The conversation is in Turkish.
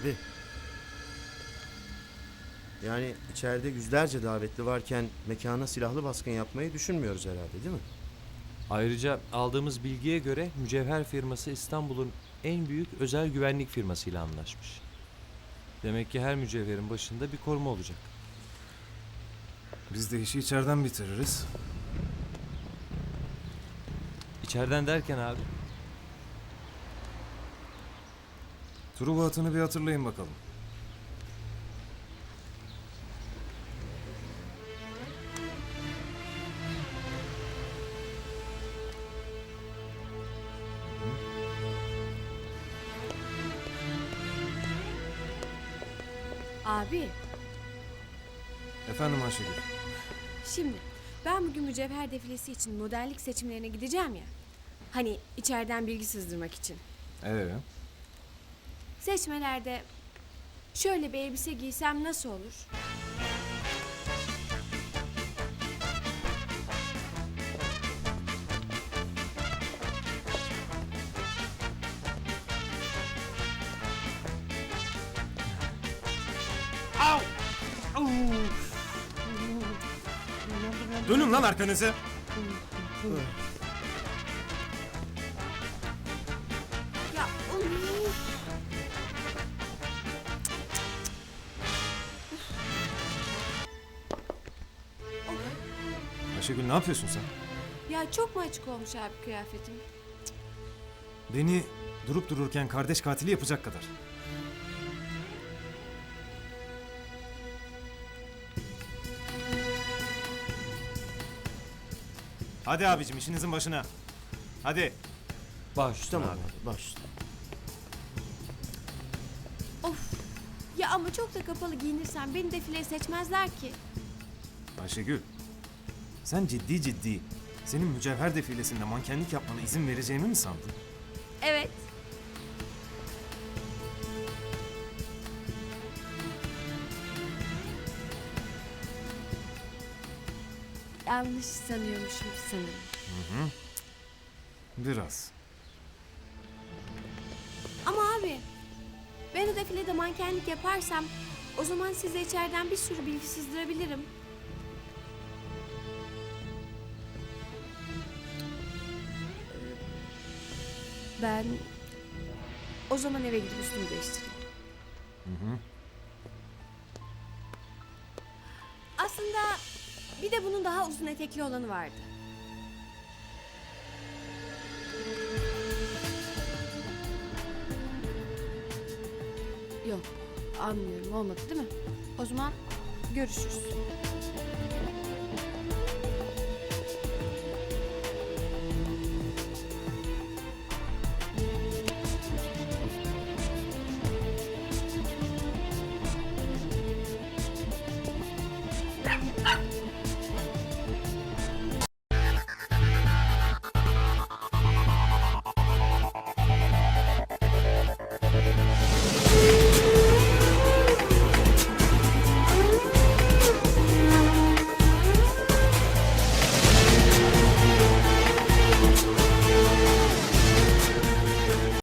Abi. Yani içeride yüzlerce davetli varken mekana silahlı baskın yapmayı düşünmüyoruz herhalde değil mi? Ayrıca aldığımız bilgiye göre mücevher firması İstanbul'un en büyük özel güvenlik firmasıyla anlaşmış. Demek ki her mücevherin başında bir koruma olacak. Biz de işi içeriden bitiririz. İçeriden derken abi Truva atını bir hatırlayın bakalım. Abi, Efendim Ayşegül. şimdi ben bugün mücevher defilesi için modellik seçimlerine gideceğim ya. Hani içeriden bilgi sızdırmak için. Ee, Seçmelerde şöyle bir elbise giysem nasıl olur? Dönün lan arkanızı. Ayşegül ne yapıyorsun sen? ya çok mu açık olmuş abi kıyafetim? Beni durup dururken kardeş katili yapacak kadar. Hadi abicim işinizin başına. Hadi. baş üstüne Tamam abi. baş. üstüne. Of! Ya ama çok da kapalı giyinirsem beni defileye seçmezler ki. Ayşegül. Sen ciddi ciddi senin mücevher defilesinde mankenlik yapmana izin vereceğimi mi sandın? Evet. Yanlış sanıyormuşum sanırım. Biraz. Ama abi ben o defilede mankenlik yaparsam o zaman size içeriden bir sürü bilgi sızdırabilirim. Ben o zaman eve gidip üstümü değiştireyim. Aslında bir de bunun daha uzun etekli olanı vardı. Yok, anlıyorum. Olmadı değil mi? O zaman görüşürüz.